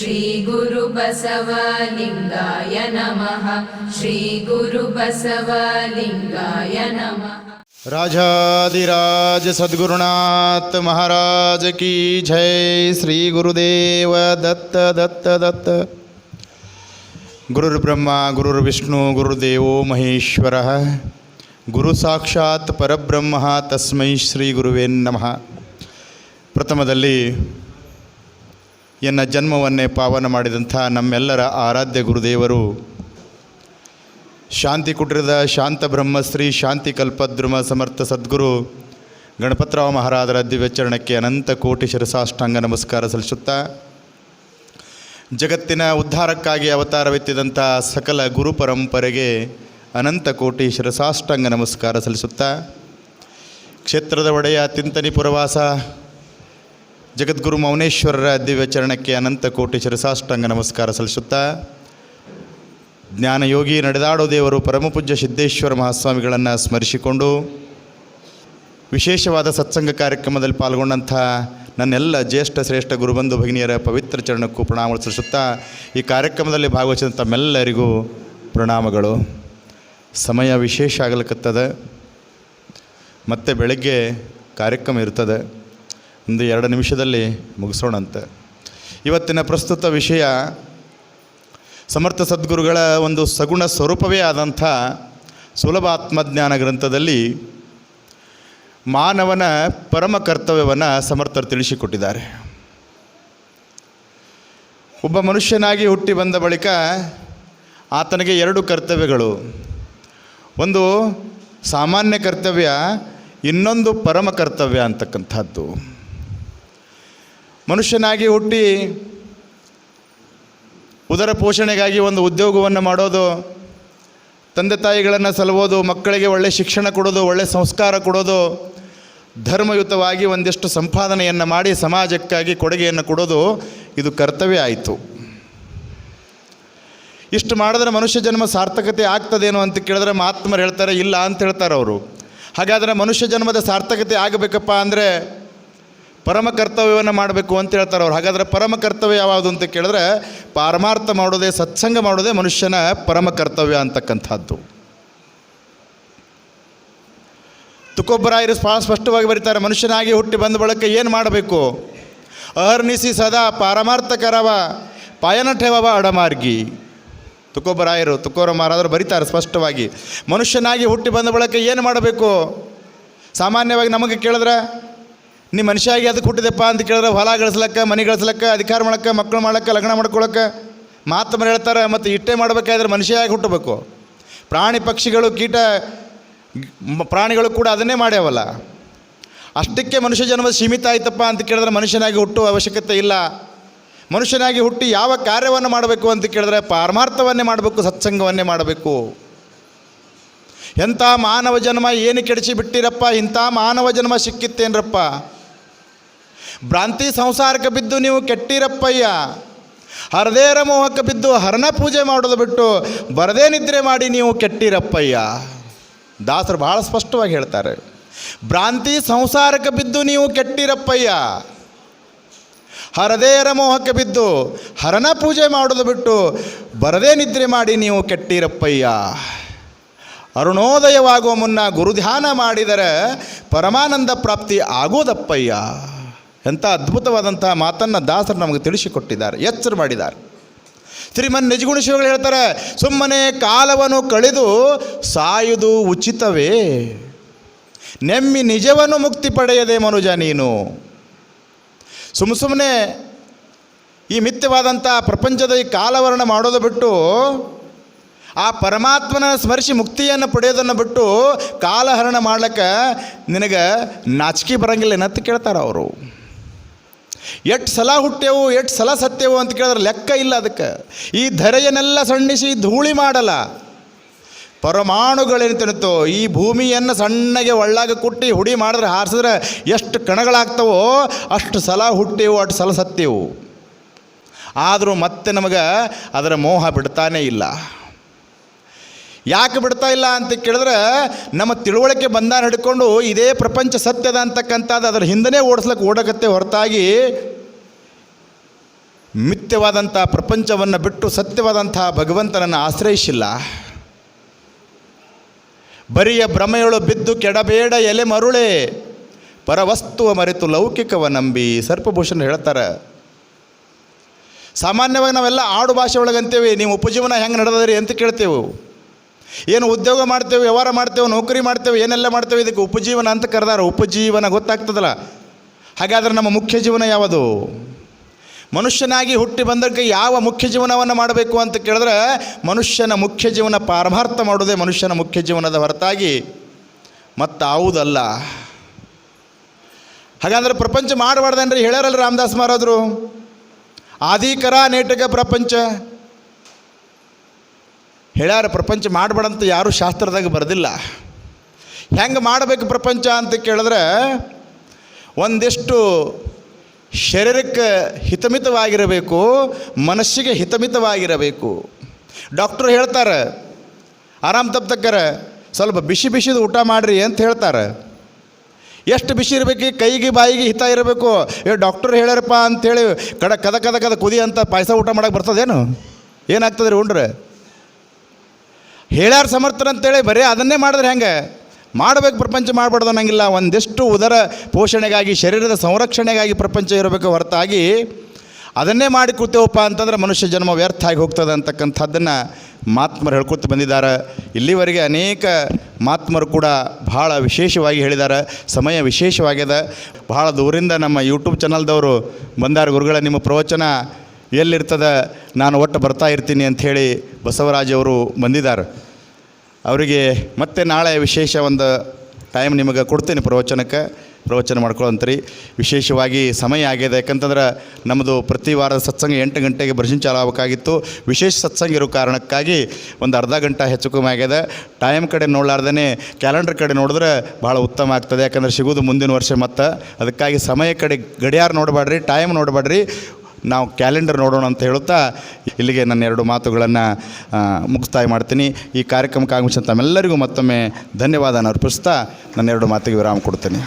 श्रीगुरुबसवलिङ्गाय नमः श्रीगुरुबसवलिङ्गाय नमः राजाधिराज सद्गुरुनाथ महाराज की जय श्री गुरुदेव दत्त दत्त दत्त गुरुर्ब्रह्मा गुरुर्विष्णु गुरुदेवो महेश्वरः ಗುರು ಸಾಕ್ಷಾತ್ ಪರಬ್ರಹ್ಮ ತಸ್ಮೈ ಶ್ರೀ ಗುರುವೇ ನಮಃ ಪ್ರಥಮದಲ್ಲಿ ಎನ್ನ ಜನ್ಮವನ್ನೇ ಪಾವನ ಮಾಡಿದಂಥ ನಮ್ಮೆಲ್ಲರ ಆರಾಧ್ಯ ಗುರುದೇವರು. ಶಾಂತಿ ಕುಟೀರದ ಶಾಂತ ಬ್ರಹ್ಮಶ್ರೀ ಶಾಂತಿ ಕಲ್ಪದ್ರುಮ ಸಮರ್ಥ ಸದ್ಗುರು ಗಣಪತರಾವ್ ಮಹಾರಾಜರ ದಿವ್ಯಚರಣಕ್ಕೆ ಅನಂತ ಕೋಟಿ ಶಿರಸಾಷ್ಟಾಂಗ ನಮಸ್ಕಾರ ಸಲ್ಲಿಸುತ್ತಾ, ಜಗತ್ತಿನ ಉದ್ಧಾರಕ್ಕಾಗಿ ಅವತಾರವೆತ್ತಿದಂಥ ಸಕಲ ಗುರು ಪರಂಪರೆಗೆ ಅನಂತ ಕೋಟಿ ಶಿರಸಾಷ್ಟಾಂಗ ನಮಸ್ಕಾರ ಸಲ್ಲಿಸುತ್ತಾ, ಕ್ಷೇತ್ರದ ಒಡೆಯ ತಿಂತನಿ ಪುರವಾಸ ಜಗದ್ಗುರು ಮೌನೇಶ್ವರರ ದಿವ್ಯಚರಣಕ್ಕೆ ಅನಂತ ಕೋಟಿ ಶಿರಸಾಷ್ಟಾಂಗ ನಮಸ್ಕಾರ ಸಲ್ಲಿಸುತ್ತಾ, ಜ್ಞಾನಯೋಗಿ ನಡೆದಾಡೋ ದೇವರು ಪರಮಪೂಜ್ಯ ಸಿದ್ದೇಶ್ವರ ಮಹಾಸ್ವಾಮಿಗಳನ್ನು ಸ್ಮರಿಸಿಕೊಂಡು, ವಿಶೇಷವಾದ ಸತ್ಸಂಗ ಕಾರ್ಯಕ್ರಮದಲ್ಲಿ ಪಾಲ್ಗೊಂಡಂಥ ನನ್ನೆಲ್ಲ ಜ್ಯೇಷ್ಠ ಶ್ರೇಷ್ಠ ಗುರುಬಂಧು ಭಗಿನಿಯರ ಪವಿತ್ರ ಚರಣಕ್ಕೂ ಪ್ರಣಾಮ ಸಲ್ಲಿಸುತ್ತಾ, ಈ ಕಾರ್ಯಕ್ರಮದಲ್ಲಿ ಭಾಗವಹಿಸಿದ ತಮ್ಮೆಲ್ಲರಿಗೂ ಪ್ರಣಾಮಗಳು. ಸಮಯ ವಿಶೇಷ ಆಗಲಿಕ್ಕತ್ತದೆ ಮತ್ತೆ ಬೆಳಗ್ಗೆ ಕಾರ್ಯಕ್ರಮ ಇರ್ತದೆ. ಒಂದು ಎರಡು ನಿಮಿಷದಲ್ಲಿ ಮುಗಿಸೋಣಂತೆ. ಇವತ್ತಿನ ಪ್ರಸ್ತುತ ವಿಷಯ ಸಮರ್ಥ ಸದ್ಗುರುಗಳ ಒಂದು ಸಗುಣ ಸ್ವರೂಪವೇ ಆದಂಥ ಸುಲಭ ಆತ್ಮಜ್ಞಾನ ಗ್ರಂಥದಲ್ಲಿ ಮಾನವನ ಪರಮ ಕರ್ತವ್ಯವನ್ನು ಸಮರ್ಥರು ತಿಳಿಸಿಕೊಟ್ಟಿದ್ದಾರೆ. ಒಬ್ಬ ಮನುಷ್ಯನಾಗಿ ಹುಟ್ಟಿ ಬಂದ ಬಳಿಕ ಆತನಿಗೆ ಎರಡು ಕರ್ತವ್ಯಗಳು. ಒಂದು ಸಾಮಾನ್ಯ ಕರ್ತವ್ಯ, ಇನ್ನೊಂದು ಪರಮ ಕರ್ತವ್ಯ ಅಂತಕ್ಕಂಥದ್ದು. ಮನುಷ್ಯನಾಗಿ ಹುಟ್ಟಿ ಉದರ ಪೋಷಣೆಗಾಗಿ ಒಂದು ಉದ್ಯೋಗವನ್ನು ಮಾಡೋದು, ತಂದೆ ತಾಯಿಗಳನ್ನು ಸಲುವುದು ಮಕ್ಕಳಿಗೆ ಒಳ್ಳೆಯ ಶಿಕ್ಷಣ ಕೊಡೋದು ಒಳ್ಳೆಯ ಸಂಸ್ಕಾರ ಕೊಡೋದು, ಧರ್ಮಯುತವಾಗಿ ಒಂದಿಷ್ಟು ಸಂಪಾದನೆಯನ್ನು ಮಾಡಿ ಸಮಾಜಕ್ಕಾಗಿ ಕೊಡುಗೆಯನ್ನು ಕೊಡೋದು ಇದು ಕರ್ತವ್ಯ ಆಯಿತು. ಇಷ್ಟು ಮಾಡಿದ್ರೆ ಮನುಷ್ಯ ಜನ್ಮ ಸಾರ್ಥಕತೆ ಆಗ್ತದೇನೋ ಅಂತ ಕೇಳಿದ್ರೆ ಮಹಾತ್ಮರು ಹೇಳ್ತಾರೆ, ಇಲ್ಲ ಅಂತ ಹೇಳ್ತಾರೆ ಅವರು ಹಾಗಾದರೆ ಮನುಷ್ಯ ಜನ್ಮದ ಸಾರ್ಥಕತೆ ಆಗಬೇಕಪ್ಪ ಅಂದರೆ ಪರಮ ಕರ್ತವ್ಯವನ್ನು ಮಾಡಬೇಕು ಅಂತ ಹೇಳ್ತಾರೆ ಅವ್ರು. ಹಾಗಾದರೆ ಪರಮ ಕರ್ತವ್ಯ ಯಾವುದು ಅಂತ ಕೇಳಿದ್ರೆ, ಪಾರಮಾರ್ಥ ಮಾಡೋದೇ, ಸತ್ಸಂಗ ಮಾಡೋದೇ ಮನುಷ್ಯನ ಪರಮ ಕರ್ತವ್ಯ ಅಂತಕ್ಕಂಥದ್ದು. ತುಕೊಬ್ಬರಾಯರು ಭಾಳ ಸ್ಪಷ್ಟವಾಗಿ ಬರೀತಾರೆ, ಮನುಷ್ಯನಾಗಿ ಹುಟ್ಟಿ ಬಂದ ಬಳಿಕ ಏನು ಮಾಡಬೇಕು? ಅಹರ್ನಿಸಿ ಸದಾ ಪಾರಮಾರ್ಥಕರವ ಪಾಯನ ಠೇವವ ಅಡಮಾರ್ಗಿ. ತುಕೊಬ್ಬರಾಯರು ತುಕೋರ ಮಹಾರಾಜರು ಬರೀತಾರೆ ಸ್ಪಷ್ಟವಾಗಿ. ಮನುಷ್ಯನಾಗಿ ಹುಟ್ಟಿ ಬಂದ ಬಳಿಕ ಏನು ಮಾಡಬೇಕು? ಸಾಮಾನ್ಯವಾಗಿ ನಮಗೆ ಕೇಳಿದ್ರೆ ನೀ ಮನುಷ್ಯಾಗಿ ಅದಕ್ಕೆ ಹುಟ್ಟಿದೆಪ್ಪ ಅಂತ ಕೇಳಿದ್ರೆ ಹೊಲ ಗಳಿಸ್ಲಕ್ಕ, ಮನೆ ಗಳಿಸ್ಲಕ್ಕ, ಅಧಿಕಾರ ಮಾಡಕ್ಕೆ, ಮಕ್ಕಳು ಮಾಡಕ್ಕೆ ಲಗ್ನ ಮಾಡ್ಕೊಳಕ್ಕೆ. ಮನೆ ಹೇಳ್ತಾರೆ ಮತ್ತು ಇಟ್ಟೆ ಮಾಡಬೇಕಾದ್ರೆ ಮನುಷ್ಯಾಗಿ ಹುಟ್ಟಬೇಕು. ಪ್ರಾಣಿ ಪಕ್ಷಿಗಳು, ಕೀಟ ಪ್ರಾಣಿಗಳು ಕೂಡ ಅದನ್ನೇ ಮಾಡ್ಯಾವಲ್ಲ. ಅಷ್ಟಕ್ಕೆ ಮನುಷ್ಯ ಜನ್ಮ ಸೀಮಿತ ಆಯ್ತಪ್ಪ ಅಂತ ಕೇಳಿದ್ರೆ ಮನುಷ್ಯನಾಗಿ ಹುಟ್ಟುವ ಅವಶ್ಯಕತೆ ಇಲ್ಲ. ಮನುಷ್ಯನಾಗಿ ಹುಟ್ಟಿ ಯಾವ ಕಾರ್ಯವನ್ನು ಮಾಡಬೇಕು ಅಂತ ಕೇಳಿದ್ರೆ ಪಾರಮಾರ್ಥವನ್ನೇ ಮಾಡಬೇಕು, ಸತ್ಸಂಗವನ್ನೇ ಮಾಡಬೇಕು. ಎಂಥ ಮಾನವ ಜನ್ಮ ಏನು ಕೆಡಿಸಿ ಬಿಟ್ಟಿರಪ್ಪ, ಇಂಥ ಮಾನವ ಜನ್ಮ ಸಿಕ್ಕಿತ್ತೇನ್ರಪ್ಪ. ಭ್ರಾಂತಿ ಸಂಸಾರಕ್ಕೆ ಬಿದ್ದು ನೀವು ಕೆಟ್ಟಿರಪ್ಪಯ್ಯ. ಹರದೇರ ಮೋಹಕ್ಕೆ ಬಿದ್ದು ಹರಣ ಪೂಜೆ ಮಾಡೋದು ಬಿಟ್ಟು ಬರದೇ ನಿದ್ರೆ ಮಾಡಿ ನೀವು ಕೆಟ್ಟಿರಪ್ಪಯ್ಯ. ದಾಸರು ಭಾಳ ಸ್ಪಷ್ಟವಾಗಿ ಹೇಳ್ತಾರೆ. ಭ್ರಾಂತಿ ಸಂಸಾರಕ್ಕೆ ಬಿದ್ದು ನೀವು ಕೆಟ್ಟಿರಪ್ಪಯ್ಯ. ಹರದೇರ ಮೋಹಕ್ಕೆ ಬಿದ್ದು ಹರಣ ಪೂಜೆ ಮಾಡೋದು ಬಿಟ್ಟು ಬರದೇ ನಿದ್ರೆ ಮಾಡಿ ನೀವು ಕೆಟ್ಟಿರಪ್ಪಯ್ಯ. ಅರುಣೋದಯವಾಗುವ ಮುನ್ನ ಗುರುಧ್ಯಾನ ಮಾಡಿದರೆ ಪರಮಾನಂದ ಪ್ರಾಪ್ತಿ ಆಗೋದಪ್ಪಯ್ಯ ಎಂಥ ಅದ್ಭುತವಾದಂಥ ಮಾತನ್ನು ದಾಸರು ನಮಗೆ ತಿಳಿಸಿಕೊಟ್ಟಿದ್ದಾರೆ, ಎಚ್ಚರ ಮಾಡಿದ್ದಾರೆ. ಶ್ರೀಮನ್ ನಿಜಗುಣ ಶಿವಗಳು ಹೇಳ್ತಾರೆ, ಸುಮ್ಮನೆ ಕಾಲವನ್ನು ಕಳೆದು ಸಾಯುವುದು ಉಚಿತವೇ. ನೆಮ್ಮಿ ನಿಜವನ್ನು ಮುಕ್ತಿ ಪಡೆಯದೆ ಮನುಜ ನೀನು. ಸುಮ್ಮ ಸುಮ್ಮನೆ ಈ ಮಿಥ್ಯವಾದಂಥ ಪ್ರಪಂಚದ ಈ ಕಾಲವರ್ಣ ಮಾಡೋದು ಬಿಟ್ಟು, ಆ ಪರಮಾತ್ಮನ ಸ್ಮರಿಸಿ ಮುಕ್ತಿಯನ್ನು ಪಡೆಯೋದನ್ನು ಬಿಟ್ಟು ಕಾಲಹರಣ ಮಾಡ್ಲಿಕ್ಕೆ ನಿನಗೆ ನಾಚಿಕೆ ಬರಂಗಿಲ್ಲ ಏನಂತ ಕೇಳ್ತಾರೆ ಅವರು. ಎಷ್ಟು ಸಲ ಹುಟ್ಟೆವು ಎಷ್ಟು ಸಲ ಸತ್ತೆವು ಅಂತ ಕೇಳಿದ್ರೆ ಲೆಕ್ಕ ಇಲ್ಲ ಅದಕ್ಕೆ. ಈ ಧರೆಯನ್ನೆಲ್ಲ ಸಣ್ಣಿಸಿ ಧೂಳಿ ಮಾಡಲ್ಲ. ಪರಮಾಣುಗಳೇನು ತಿನ್ನುತ್ತೋ, ಈ ಭೂಮಿಯನ್ನು ಸಣ್ಣಗೆ ಒಳ್ಳಾಗ ಕುಟ್ಟಿ ಹುಡಿ ಮಾಡಿದ್ರೆ ಹಾರಿಸಿದ್ರೆ ಎಷ್ಟು ಕಣಗಳಾಗ್ತವೋ ಅಷ್ಟು ಸಲ ಹುಟ್ಟೆವು, ಅಷ್ಟು ಸಲ ಸತ್ತೆವು. ಆದರೂ ಮತ್ತೆ ನಮಗೆ ಅದರ ಮೋಹ ಬಿಡ್ತಾನೇ ಇಲ್ಲ. ಯಾಕೆ ಬಿಡ್ತಾ ಇಲ್ಲ ಅಂತ ಕೇಳಿದ್ರೆ ನಮ್ಮ ತಿಳುವಳಿಕೆ ಬಂದ ಹಿಡ್ಕೊಂಡು ಇದೇ ಪ್ರಪಂಚ ಸತ್ಯದ ಅಂತಕ್ಕಂಥದ್ದು ಅದರ ಹಿಂದನೇ ಓಡಿಸ್ಲಿಕ್ಕೆ ಓಡಕತ್ತೆ ಹೊರತಾಗಿ ಮಿಥ್ಯವಾದಂಥ ಪ್ರಪಂಚವನ್ನು ಬಿಟ್ಟು ಸತ್ಯವಾದಂಥ ಭಗವಂತನನ್ನು ಆಶ್ರಯಿಸಿಲ್ಲ. ಬರಿಯ ಭ್ರಮೆಯೊಳು ಬಿದ್ದು ಕೆಡಬೇಡ ಎಲೆ ಮರುಳೆ. ಪರವಸ್ತುವ ಮರೆತು ಲೌಕಿಕವ ನಂಬಿ ಸರ್ಪಭೂಷಣ ಹೇಳ್ತಾರೆ. ಸಾಮಾನ್ಯವಾಗಿ ನಾವೆಲ್ಲ ಆಡು ಭಾಷೆ ಒಳಗಂತೇವೆ, ನೀವು ಉಪಜೀವನ ಹೆಂಗೆ ನಡೆದ್ರಿ ಅಂತ ಕೇಳ್ತೇವೆ. ಏನು ಉದ್ಯೋಗ ಮಾಡ್ತೇವೆ, ವ್ಯವಹಾರ ಮಾಡ್ತೇವೆ, ನೌಕರಿ ಮಾಡ್ತೇವೆ, ಏನೆಲ್ಲ ಮಾಡ್ತೇವೆ, ಇದಕ್ಕೆ ಉಪಜೀವನ ಅಂತ ಕರೆದಾರ. ಉಪಜೀವನ ಗೊತ್ತಾಗ್ತದಲ್ಲ. ಹಾಗಾದ್ರೆ ನಮ್ಮ ಮುಖ್ಯ ಜೀವನ ಯಾವುದು? ಮನುಷ್ಯನಾಗಿ ಹುಟ್ಟಿ ಬಂದಕ್ಕೆ ಯಾವ ಮುಖ್ಯ ಜೀವನವನ್ನು ಮಾಡಬೇಕು ಅಂತ ಕೇಳಿದ್ರೆ, ಮನುಷ್ಯನ ಮುಖ್ಯ ಜೀವನ ಪಾರಮಾರ್ಥ ಮಾಡೋದೇ ಮನುಷ್ಯನ ಮುಖ್ಯ ಜೀವನದ ಹೊರತಾಗಿ ಮತ್ತಾವುದಲ್ಲ. ಹಾಗಾದ್ರೆ ಪ್ರಪಂಚ ಮಾಡಬಾರ್ದನ್ರಿ ಹೇಳ್ಯಾರಲ್ಲ ರಾಮದಾಸ್ ಮಹಾರಾಜರು? ಆದಿಕರ ನೇಟಕ ಪ್ರಪಂಚ. ಹೇಳ್ಯಾರ, ಪ್ರಪಂಚ ಮಾಡಬೇಡಂತ ಯಾರೂ ಶಾಸ್ತ್ರದಾಗ ಬರೆದಿಲ್ಲ. ಹೆಂಗೆ ಮಾಡಬೇಕು ಪ್ರಪಂಚ ಅಂತ ಕೇಳಿದ್ರೆ, ಒಂದಿಷ್ಟು ಶರೀರಕ್ಕೆ ಹಿತಮಿತವಾಗಿರಬೇಕು, ಮನಸ್ಸಿಗೆ ಹಿತಮಿತವಾಗಿರಬೇಕು. ಡಾಕ್ಟ್ರು ಹೇಳ್ತಾರೆ, ಆರಾಮ್ ತಪ್ಪತಕ್ಕರ ಸ್ವಲ್ಪ ಬಿಸಿ ಬಿಸಿದು ಊಟ ಮಾಡಿರಿ ಅಂತ ಹೇಳ್ತಾರೆ. ಎಷ್ಟು ಬಿಸಿ ಇರಬೇಕು, ಕೈಗೆ ಬಾಯಿಗೆ ಹಿತ ಇರಬೇಕು. ಏ, ಡಾಕ್ಟರ್ ಹೇಳ್ಯಾರಪ್ಪ ಅಂಥೇಳಿ ಕಡ ಕದ ಕದ ಕದ ಕುದಿ ಅಂತ ಪಾಯಸ ಊಟ ಮಾಡಕ್ಕೆ ಬರ್ತದೇನು? ಏನಾಗ್ತದೆ ರೀ ಉಂಡ್ರೆ? ಹೇಳ್ಯಾರ ಸಮರ್ಥರಂತೇಳಿ ಬರೀ ಅದನ್ನೇ ಮಾಡಿದ್ರೆ ಹೆಂಗೆ? ಮಾಡಬೇಕು ಪ್ರಪಂಚ ಮಾಡಬಾರ್ದು ಅನ್ನಂಗಿಲ್ಲ. ಒಂದಿಷ್ಟು ಉದರ ಪೋಷಣೆಗಾಗಿ, ಶರೀರದ ಸಂರಕ್ಷಣೆಗಾಗಿ ಪ್ರಪಂಚ ಇರಬೇಕು ಹೊರತಾಗಿ ಅದನ್ನೇ ಮಾಡಿ ಕೂತೇವಪ್ಪ ಅಂತಂದ್ರೆ ಮನುಷ್ಯ ಜನ್ಮ ವ್ಯರ್ಥ ಆಗಿ ಹೋಗ್ತದೆ ಅಂತಕ್ಕಂಥದ್ದನ್ನು ಮಾತ್ಮರು ಹೇಳ್ಕೊತ ಬಂದಿದ್ದಾರೆ. ಇಲ್ಲಿವರೆಗೆ ಅನೇಕ ಮಾತ್ಮರು ಕೂಡ ಭಾಳ ವಿಶೇಷವಾಗಿ ಹೇಳಿದ್ದಾರೆ. ಸಮಯ ವಿಶೇಷವಾಗಿದೆ. ಭಾಳ ದೂರಿಂದ ನಮ್ಮ ಯೂಟ್ಯೂಬ್ ಚಾನಲ್ದವರು ಬಂದಾರ, ಗುರುಗಳ, ನಿಮ್ಮ ಪ್ರವಚನ ಎಲ್ಲಿರ್ತದೆ? ನಾನು ಒಟ್ಟು ಬರ್ತಾ ಇರ್ತೀನಿ ಅಂಥೇಳಿ ಬಸವರಾಜವರು ಬಂದಿದ್ದಾರೆ. ಅವರಿಗೆ ಮತ್ತೆ ನಾಳೆ ವಿಶೇಷ ಒಂದು ಟೈಮ್ ನಿಮಗೆ ಕೊಡ್ತೀನಿ ಪ್ರವಚನಕ್ಕೆ. ಪ್ರವಚನ ಮಾಡ್ಕೊಳ್ಳೋಂತರಿ ವಿಶೇಷವಾಗಿ ಸಮಯ ಆಗಿದೆ. ಯಾಕಂತಂದ್ರೆ ನಮ್ಮದು ಪ್ರತಿ ವಾರದ ಸತ್ಸಂಗ ಎಂಟು ಗಂಟೆಗೆ ಬರ್ಜಿನ್ ಚಾಲು ಆಗಬೇಕಾಗಿತ್ತು. ವಿಶೇಷ ಸತ್ಸಂಗ ಇರೋ ಕಾರಣಕ್ಕಾಗಿ ಒಂದು ಅರ್ಧ ಗಂಟೆ ಹೆಚ್ಚು ಕಮ್ಮಿ ಆಗಿದೆ. ಟೈಮ್ ಕಡೆ ನೋಡ್ಲಾರ್ದೇ ಕ್ಯಾಲೆಂಡರ್ ಕಡೆ ನೋಡಿದ್ರೆ ಭಾಳ ಉತ್ತಮ ಆಗ್ತದೆ. ಯಾಕಂದ್ರೆ ಸಿಗೋದು ಮುಂದಿನ ವರ್ಷ ಮತ್ತು. ಅದಕ್ಕಾಗಿ ಸಮಯ ಕಡೆ ಗಡಿಯಾರ ನೋಡಬೇಡ್ರಿ ಟೈಮ್ ನೋಡಬೇಡ್ರಿ. ನಾವು ಕ್ಯಾಲೆಂಡರ್ ನೋಡೋಣ ಅಂತ ಹೇಳುತ್ತಾ ಇಲ್ಲಿಗೆ ನನ್ನ ಎರಡು ಮಾತುಗಳನ್ನು ಮುಕ್ತಾಯ ಮಾಡ್ತೀನಿ. ಈ ಕಾರ್ಯಕ್ರಮಕ್ಕೆ ಆಗಮಿಸಿದ ತಮ್ಮೆಲ್ಲರಿಗೂ ಮತ್ತೊಮ್ಮೆ ಧನ್ಯವಾದ ಅರ್ಪಿಸ್ತಾ ನನ್ನ ಎರಡು ಮಾತಿಗೆ ವಿರಾಮ ಕೊಡ್ತೀನಿ.